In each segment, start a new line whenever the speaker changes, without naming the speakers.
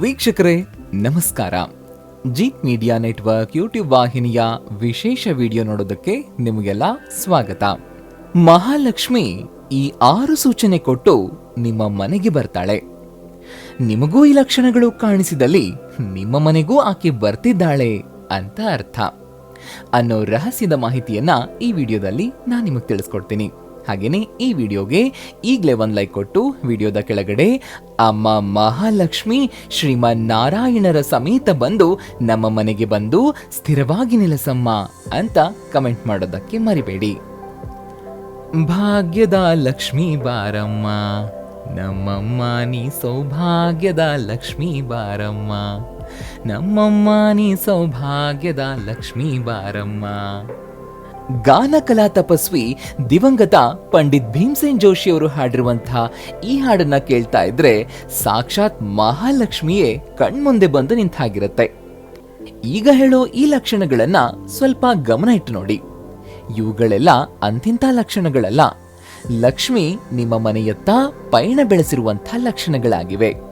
ವೀಕ್ಷಕರೇ, ನಮಸ್ಕಾರ. Jeet media network YouTube ವಾಹಿನಿಯ ವಿಶೇಷ ವಿಡಿಯೋ ನೋಡೋದಕ್ಕೆ ನಿಮಗೆಲ್ಲ ಸ್ವಾಗತ. ಮಹಾಲಕ್ಷ್ಮಿ ಈ ಆರು ಸೂಚನೆ ಕೊಟ್ಟು ನಿಮ್ಮ ಮನೆಗೆ ಬರ್ತಾಳೆ. ನಿಮಗೂ ಈ ಲಕ್ಷಣಗಳು ಕಾಣಿಸಿದಲ್ಲಿ ನಿಮ್ಮ ಮನೆಗೂ ಆಕೆ ಬರ್ತಿದ್ದಾಳೆ ಅಂತ ಅರ್ಥ. ಅನ್ನೋ ರಹಸ್ಯದ ಮಾಹಿತಿಯನ್ನ ಈ ವಿಡಿಯೋದಲ್ಲಿ ನಾನು ನಿಮಗೆ ತಿಳಿಸ್ಕೊಡ್ತೀನಿ. ಹಾಗೇನೆ ಈ ವಿಡಿಯೋಗೆ ಈಗಲೇ ಒಂದು ಲೈಕ್ ಕೊಟ್ಟು ವಿಡಿಯೋದ ಕೆಳಗಡೆ ಅಮ್ಮ ಮಹಾಲಕ್ಷ್ಮಿ ಶ್ರೀಮನ್ ನಾರಾಯಣರ ಸಮೇತ ಬಂದು ನಮ್ಮ ಮನೆಗೆ ಬಂದು ಸ್ಥಿರವಾಗಿ ನೆಲೆಸಮ್ಮ ಅಂತ ಕಮೆಂಟ್ ಮಾಡೋದಕ್ಕೆ ಮರಿಬೇಡಿ. ಭಾಗ್ಯದ ಲಕ್ಷ್ಮೀ ಬಾರಮ್ಮ, ನಮ್ಮಮ್ಮ ನೀ ಸೌಭಾಗ್ಯದ ಲಕ್ಷ್ಮೀ ಬಾರಮ್ಮ, ನಮ್ಮಮ್ಮ ನೀ ಸೌಭಾಗ್ಯದ ಲಕ್ಷ್ಮೀ ಬಾರಮ್ಮ. ಗಾನ ಕಲಾ ತಪಸ್ವಿ ದಿವಂಗತ ಪಂಡಿತ್ ಭೀಮ್ಸೇನ್ ಜೋಶಿ ಅವರು ಹಾಡಿರುವಂತಹ ಈ ಹಾಡನ್ನ ಕೇಳ್ತಾ ಇದ್ರೆ ಸಾಕ್ಷಾತ್ ಮಹಾಲಕ್ಷ್ಮಿಯೇ ಕಣ್ಮುಂದೆ ಬಂದು ನಿಂತಾಗಿರುತ್ತೆ. ಈಗ ಹೇಳೋ ಈ ಲಕ್ಷಣಗಳನ್ನ ಸ್ವಲ್ಪ ಗಮನ ಇಟ್ಟು ನೋಡಿ. ಇವುಗಳೆಲ್ಲ ಅಂತಿಂತ ಲಕ್ಷಣಗಳಲ್ಲ. ಲಕ್ಷ್ಮಿ ನಿಮ್ಮ ಮನೆಯತ್ತ ಪಯಣ ಬೆಳೆಸಿರುವಂಥ ಲಕ್ಷಣಗಳಾಗಿವೆ.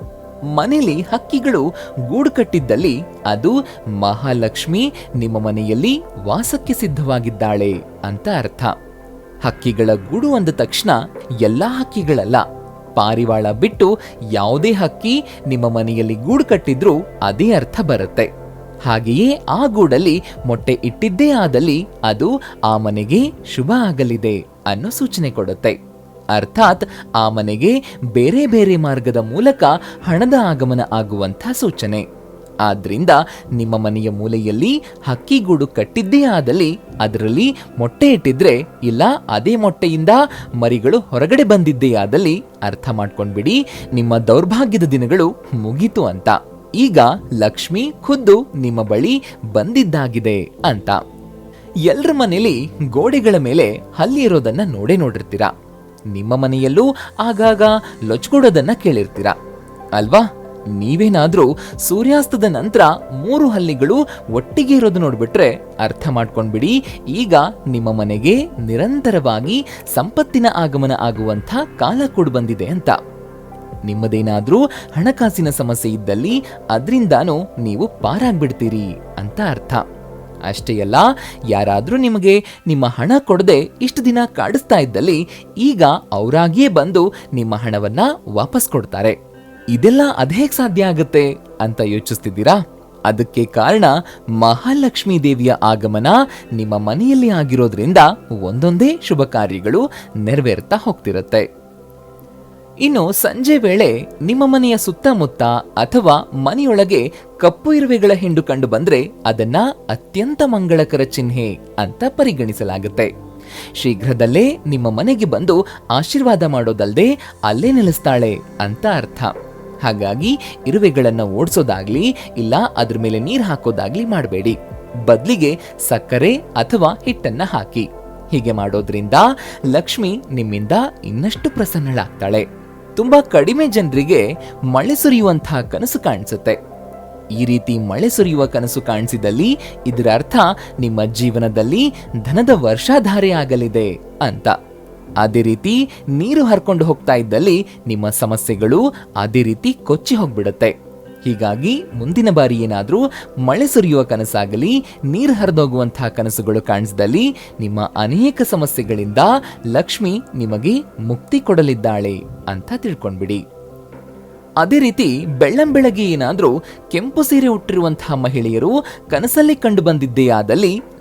ಮನೆಯಲ್ಲಿ ಹಕ್ಕಿಗಳು ಗೂಡು ಕಟ್ಟಿದ್ದಲ್ಲಿ ಅದು ಮಹಾಲಕ್ಷ್ಮಿ ನಿಮ್ಮ ಮನೆಯಲ್ಲಿ ವಾಸಕ್ಕೆ ಸಿದ್ಧವಾಗಿದ್ದಾಳೆ ಅಂತ ಅರ್ಥ. ಹಕ್ಕಿಗಳ ಗೂಡು ಅಂದ ತಕ್ಷಣ ಎಲ್ಲಾ ಹಕ್ಕಿಗಳಲ್ಲ. ಪಾರಿವಾಳ ಬಿಟ್ಟು ಯಾವುದೇ ಹಕ್ಕಿ ನಿಮ್ಮ ಮನೆಯಲ್ಲಿ ಗೂಡು ಕಟ್ಟಿದ್ರೂ ಅದೇ ಅರ್ಥ ಬರುತ್ತೆ. ಹಾಗೆಯೇ ಆ ಗೂಡಲ್ಲಿ ಮೊಟ್ಟೆ ಇಟ್ಟಿದ್ದೇ ಆದಲ್ಲಿ ಅದು ಆ ಮನೆಗೆ ಶುಭ ಆಗಲಿದೆ ಅನ್ನೋ ಸೂಚನೆ ಕೊಡುತ್ತೆ. ಅರ್ಥಾತ್ ಆ ಮನೆಗೆ ಬೇರೆ ಬೇರೆ ಮಾರ್ಗದ ಮೂಲಕ ಹಣದ ಆಗಮನ ಆಗುವಂಥ ಸೂಚನೆ. ಆದ್ರಿಂದ ನಿಮ್ಮ ಮನೆಯ ಮೂಲೆಯಲ್ಲಿ ಹಕ್ಕಿಗೂಡು ಕಟ್ಟಿದ್ದೇ ಆದಲ್ಲಿ ಅದರಲ್ಲಿ ಮೊಟ್ಟೆ ಇಟ್ಟಿದ್ರೆ ಇಲ್ಲ, ಅದೇ ಮೊಟ್ಟೆಯಿಂದ ಮರಿಗಳು ಹೊರಗಡೆ ಬಂದಿದ್ದೇ ಆದಲ್ಲಿ ಅರ್ಥ ಮಾಡ್ಕೊಂಡ್ಬಿಡಿ, ನಿಮ್ಮ ದೌರ್ಭಾಗ್ಯದ ದಿನಗಳು ಮುಗೀತು ಅಂತ. ಈಗ ಲಕ್ಷ್ಮಿ ಖುದ್ದು ನಿಮ್ಮ ಬಳಿ ಬಂದಿದ್ದಾಗಿದೆ ಅಂತ. ಎಲ್ರ ಮನೇಲಿ ಗೋಡೆಗಳ ಮೇಲೆ ಹಲ್ಲಿ ಇರೋದನ್ನ ನೋಡೇ ನೋಡಿರ್ತೀರಾ? ನಿಮ್ಮ ಮನೆಯಲ್ಲೂ ಆಗಾಗ ಲೊಚ್ಕೊಡೋದನ್ನ ಕೇಳಿರ್ತೀರ. ಅಲ್ವಾ? ನೀವೇನಾದರೂ ಸೂರ್ಯಾಸ್ತದ ನಂತರ ಮೂರು ಹಲ್ಲಿಗಳು ಒಟ್ಟಿಗೆ ಇರೋದು ನೋಡ್ಬಿಟ್ರೆ ಅರ್ಥ ಮಾಡ್ಕೊಂಡ್ಬಿಡಿ, ಈಗ ನಿಮ್ಮ ಮನೆಗೆ ನಿರಂತರವಾಗಿ ಸಂಪತ್ತಿನ ಆಗಮನ ಆಗುವಂಥ ಕಾಲ ಕೂಡ ಬಂದಿದೆ ಅಂತ. ನಿಮ್ಮದೇನಾದರೂ ಹಣಕಾಸಿನ ಸಮಸ್ಯೆ ಇದ್ದಲ್ಲಿ ಅದರಿಂದಾನು ನೀವು ಪಾರಾಗ್ಬಿಡ್ತೀರಿ ಅಂತ ಅರ್ಥ. ಅಷ್ಟೇ ಅಲ್ಲ, ಯಾರಾದರೂ ನಿಮಗೆ ನಿಮ್ಮ ಹಣ ಕೊಡದೆ ಇಷ್ಟು ದಿನ ಕಾಡಿಸ್ತಾ ಇದ್ದಲ್ಲಿ ಈಗ ಅವರಾಗಿಯೇ ಬಂದು ನಿಮ್ಮ ಹಣವನ್ನ ವಾಪಸ್ ಕೊಡ್ತಾರೆ. ಇದೆಲ್ಲ ಅದೇ ಸಾಧ್ಯ ಆಗುತ್ತೆ ಅಂತ ಯೋಚಿಸ್ತಿದ್ದೀರಾ? ಅದಕ್ಕೆ ಕಾರಣ ಮಹಾಲಕ್ಷ್ಮೀ ದೇವಿಯ ಆಗಮನ ನಿಮ್ಮ ಮನೆಯಲ್ಲಿ ಆಗಿರೋದ್ರಿಂದ ಒಂದೊಂದೇ ಶುಭ ಕಾರ್ಯಗಳು ನೆರವೇರ್ತಾ ಹೋಗ್ತಿರುತ್ತೆ. ಇನ್ನು ಸಂಜೆ ವೇಳೆ ನಿಮ್ಮ ಮನೆಯ ಸುತ್ತಮುತ್ತ ಅಥವಾ ಮನೆಯೊಳಗೆ ಕಪ್ಪು ಇರುವೆಗಳ ಹಿಂಡು ಕಂಡು ಬಂದ್ರೆ ಅದನ್ನ ಅತ್ಯಂತ ಮಂಗಳಕರ ಚಿಹ್ನೆ ಅಂತ ಪರಿಗಣಿಸಲಾಗುತ್ತೆ. ಶೀಘ್ರದಲ್ಲೇ ನಿಮ್ಮ ಮನೆಗೆ ಬಂದು ಆಶೀರ್ವಾದ ಮಾಡೋದಲ್ಲದೆ ಅಲ್ಲೇ ನೆಲೆಸ್ತಾಳೆ ಅಂತ ಅರ್ಥ. ಹಾಗಾಗಿ ಇರುವೆಗಳನ್ನ ಓಡಿಸೋದಾಗ್ಲಿ ಇಲ್ಲ ಅದ್ರ ಮೇಲೆ ನೀರು ಹಾಕೋದಾಗ್ಲಿ ಮಾಡಬೇಡಿ. ಬದಲಿಗೆ ಸಕ್ಕರೆ ಅಥವಾ ಹಿಟ್ಟನ್ನ ಹಾಕಿ. ಹೀಗೆ ಮಾಡೋದ್ರಿಂದ ಲಕ್ಷ್ಮಿ ನಿಮ್ಮಿಂದ ಇನ್ನಷ್ಟು ಪ್ರಸನ್ನಳಾಗ್ತಾಳೆ. ತುಂಬಾ ಕಡಿಮೆ ಜನರಿಗೆ ಮಳೆ ಸುರಿಯುವಂತಹ ಕನಸು ಕಾಣಿಸುತ್ತೆ. ಈ ರೀತಿ ಮಳೆ ಸುರಿಯುವ ಕನಸು ಕಾಣಿಸಿದಲ್ಲಿ ಇದರ ಅರ್ಥ ನಿಮ್ಮ ಜೀವನದಲ್ಲಿ ಧನದ ವರ್ಷಾಧಾರೆ ಆಗಲಿದೆ ಅಂತ. ಅದೇ ರೀತಿ ನೀರು ಹರ್ಕೊಂಡು ಹೋಗ್ತಾ ಇದ್ದಲ್ಲಿ ನಿಮ್ಮ ಸಮಸ್ಯೆಗಳು ಅದೇ ರೀತಿ ಕೊಚ್ಚಿ ಹೋಗ್ಬಿಡುತ್ತೆ. ಹೀಗಾಗಿ ಮುಂದಿನ ಬಾರಿ ಏನಾದರೂ ಮಳೆ ಸುರಿಯುವ ಕನಸಾಗಲಿ, ನೀರು ಹರಿದೋಗುವಂತಹ ಕನಸುಗಳು ಕಾಣಿಸಿದಲ್ಲಿ ನಿಮ್ಮ ಅನೇಕ ಸಮಸ್ಯೆಗಳಿಂದ ಲಕ್ಷ್ಮಿ ನಿಮಗೆ ಮುಕ್ತಿ ಕೊಡಲಿದ್ದಾಳೆ ಅಂತ ತಿಳ್ಕೊಂಡ್ಬಿಡಿ. ಅದೇ ರೀತಿ ಬೆಳ್ಳಂಬೆಳಗ್ಗೆ ಏನಾದರೂ ಕೆಂಪು ಸೀರೆ ಉಟ್ಟಿರುವಂತಹ ಮಹಿಳೆಯರು ಕನಸಲ್ಲಿ ಕಂಡು ಬಂದಿದ್ದೇ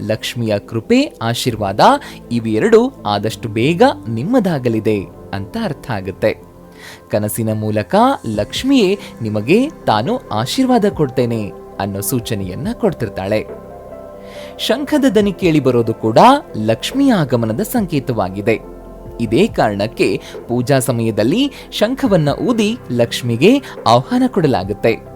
ಲಕ್ಷ್ಮಿಯ ಕೃಪೆ, ಆಶೀರ್ವಾದ ಇವೆರಡು ಆದಷ್ಟು ಬೇಗ ನಿಮ್ಮದಾಗಲಿದೆ ಅಂತ ಅರ್ಥ ಆಗುತ್ತೆ. ಕನಸಿನ ಮೂಲಕ ಲಕ್ಷ್ಮಿಯೇ ನಿಮಗೆ ತಾನು ಆಶೀರ್ವಾದ ಕೊಡ್ತೇನೆ ಅನ್ನೋ ಸೂಚನೆಯನ್ನ ಕೊಡ್ತಿರ್ತಾಳೆ. ಶಂಖದ ದನಿ ಕೇಳಿ ಬರೋದು ಕೂಡ ಲಕ್ಷ್ಮಿಯ ಆಗಮನದ ಸಂಕೇತವಾಗಿದೆ. ಇದೇ ಕಾರಣಕ್ಕೆ ಪೂಜಾ ಸಮಯದಲ್ಲಿ ಶಂಖವನ್ನ ಊದಿ ಲಕ್ಷ್ಮಿಗೆ ಆಹ್ವಾನ ಕೊಡಲಾಗುತ್ತೆ.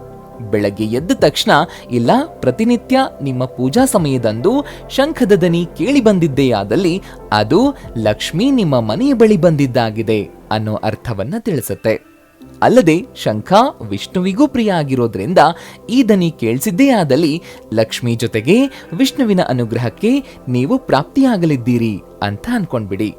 ಬೆಳಗ್ಗೆ ಎದ್ದ ತಕ್ಷಣ, ಇಲ್ಲ, ಪ್ರತಿನಿತ್ಯ ನಿಮ್ಮ ಪೂಜಾ ಸಮಯದಂದು ಶಂಖದ ದನಿ ಕೇಳಿ ಆದಲ್ಲಿ ಅದು ಲಕ್ಷ್ಮಿ ನಿಮ್ಮ ಮನೆಯ ಬಳಿ ಬಂದಿದ್ದಾಗಿದೆ. ಅನ್ನೋ ಅರ್ಥವನ್ನ ತಿಳಿಸುತ್ತೆ. ಅಲ್ಲದೆ ಶಂಖ ವಿಷ್ಣುವಿಗೂ ಪ್ರಿಯ ಆಗಿರೋದ್ರಿಂದ ಈ ದನಿ ಕೇಳಿಸಿದ್ದೇ ಆದಲ್ಲಿ ಲಕ್ಷ್ಮಿ ಜೊತೆಗೆ ವಿಷ್ಣುವಿನ ಅನುಗ್ರಹಕ್ಕೆ ನೀವು ಪ್ರಾಪ್ತಿಯಾಗಲಿದ್ದೀರಿ ಅಂತ ಅನ್ಕೊಂಡ್ಬಿಡಿ.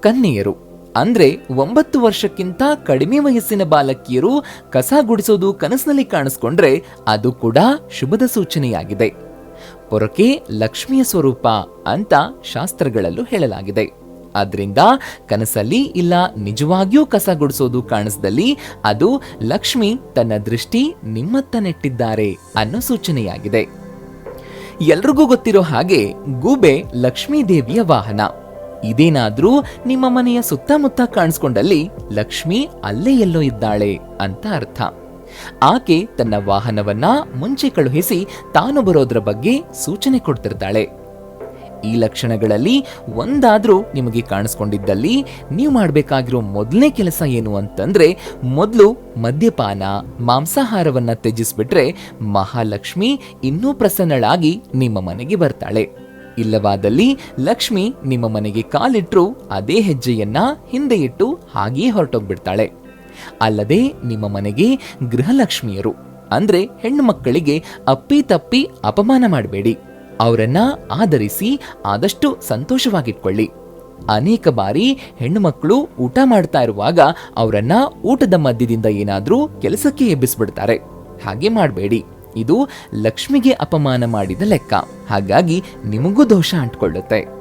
ಕನ್ಯೆಯರು, ಅಂದ್ರೆ ಒಂಬತ್ತು ವರ್ಷಕ್ಕಿಂತ ಕಡಿಮೆ ವಯಸ್ಸಿನ ಬಾಲಕಿಯರು ಕಸ ಗುಡಿಸೋದು ಕನಸಿನಲ್ಲಿ ಕಾಣಿಸ್ಕೊಂಡ್ರೆ ಅದು ಕೂಡ ಶುಭದ ಸೂಚನೆಯಾಗಿದೆ. ಪೊರಕೆ ಲಕ್ಷ್ಮಿಯ ಸ್ವರೂಪ ಅಂತ ಶಾಸ್ತ್ರಗಳಲ್ಲೂ ಹೇಳಲಾಗಿದೆ. ಆದ್ರಿಂದ ಕನಸಲ್ಲಿ ಇಲ್ಲ, ನಿಜವಾಗಿಯೂ ಕಸ ಗುಡಿಸೋದು ಕಾಣಿಸ್ದಲ್ಲಿ ಅದು ಲಕ್ಷ್ಮಿ ತನ್ನ ದೃಷ್ಟಿ ನಿಮ್ಮತ್ತ ನೆಟ್ಟಿದ್ದಾರೆ ಅನ್ನೋ ಸೂಚನೆಯಾಗಿದೆ. ಎಲ್ರಿಗೂ ಗೊತ್ತಿರೋ ಹಾಗೆ ಗೂಬೆ ಲಕ್ಷ್ಮೀ ದೇವಿಯ ವಾಹನ. ಇದೇನಾದ್ರೂ ನಿಮ್ಮ ಮನೆಯ ಸುತ್ತಮುತ್ತ ಕಾಣಿಸ್ಕೊಂಡಲ್ಲಿ ಲಕ್ಷ್ಮಿ ಅಲ್ಲೇ ಎಲ್ಲೋ ಇದ್ದಾಳೆ ಅಂತ ಅರ್ಥ. ಆಕೆ ತನ್ನ ವಾಹನವನ್ನ ಮುಂಚೆ ಕಳುಹಿಸಿ ತಾನು ಬರೋದ್ರ ಬಗ್ಗೆ ಸೂಚನೆ ಕೊಡ್ತಿರ್ತಾಳೆ. ಈ ಲಕ್ಷಣಗಳಲ್ಲಿ ಒಂದಾದರೂ ನಿಮಗೆ ಕಾಣಿಸ್ಕೊಂಡಿದ್ದಲ್ಲಿ ನೀವು ಮಾಡಬೇಕಾಗಿರೋ ಮೊದಲನೇ ಕೆಲಸ ಏನು ಅಂತಂದ್ರೆ ಮೊದಲು ಮದ್ಯಪಾನ, ಮಾಂಸಾಹಾರವನ್ನ ತ್ಯಜಿಸ್ಬಿಟ್ರೆ ಮಹಾಲಕ್ಷ್ಮಿ ಇನ್ನೂ ಪ್ರಸನ್ನಳಾಗಿ ನಿಮ್ಮ ಮನೆಗೆ ಬರ್ತಾಳೆ. ಇಲ್ಲವಾದಲ್ಲಿ ಲಕ್ಷ್ಮಿ ನಿಮ್ಮ ಮನೆಗೆ ಕಾಲಿಟ್ರು ಅದೇ ಹೆಜ್ಜೆಯನ್ನ ಹಿಂದೆ ಇಟ್ಟು ಹಾಗೆಯೇ ಹೊರಟೋಗ್ಬಿಡ್ತಾಳೆ. ಅಲ್ಲದೆ ನಿಮ್ಮ ಮನೆಗೆ ಗೃಹಲಕ್ಷ್ಮಿಯರು, ಅಂದ್ರೆ ಹೆಣ್ಣು ಮಕ್ಕಳಿಗೆ ಅಪ್ಪಿ ತಪ್ಪಿ ಅಪಮಾನ ಮಾಡಬೇಡಿ. ಅವರನ್ನ ಆಧರಿಸಿ ಆದಷ್ಟು ಸಂತೋಷವಾಗಿಟ್ಕೊಳ್ಳಿ. ಅನೇಕ ಬಾರಿ ಹೆಣ್ಣು ಮಕ್ಕಳು ಊಟ ಮಾಡ್ತಾ ಇರುವಾಗ ಅವರನ್ನ ಊಟದ ಮಧ್ಯದಿಂದ ಏನಾದರೂ ಕೆಲಸಕ್ಕೆ ಎಬ್ಬಿಸಿಬಿಡ್ತಾರೆ. ಹಾಗೆ ಮಾಡಬೇಡಿ. ಇದು ಲಕ್ಷ್ಮಿಗೆ ಅಪಮಾನ ಮಾಡಿದ ಲೆಕ್ಕ. ಹಾಗಾಗಿ ನಿಮಗೂ ದೋಷ ಅಂಟ್ಕೊಳ್ಳುತ್ತೆ.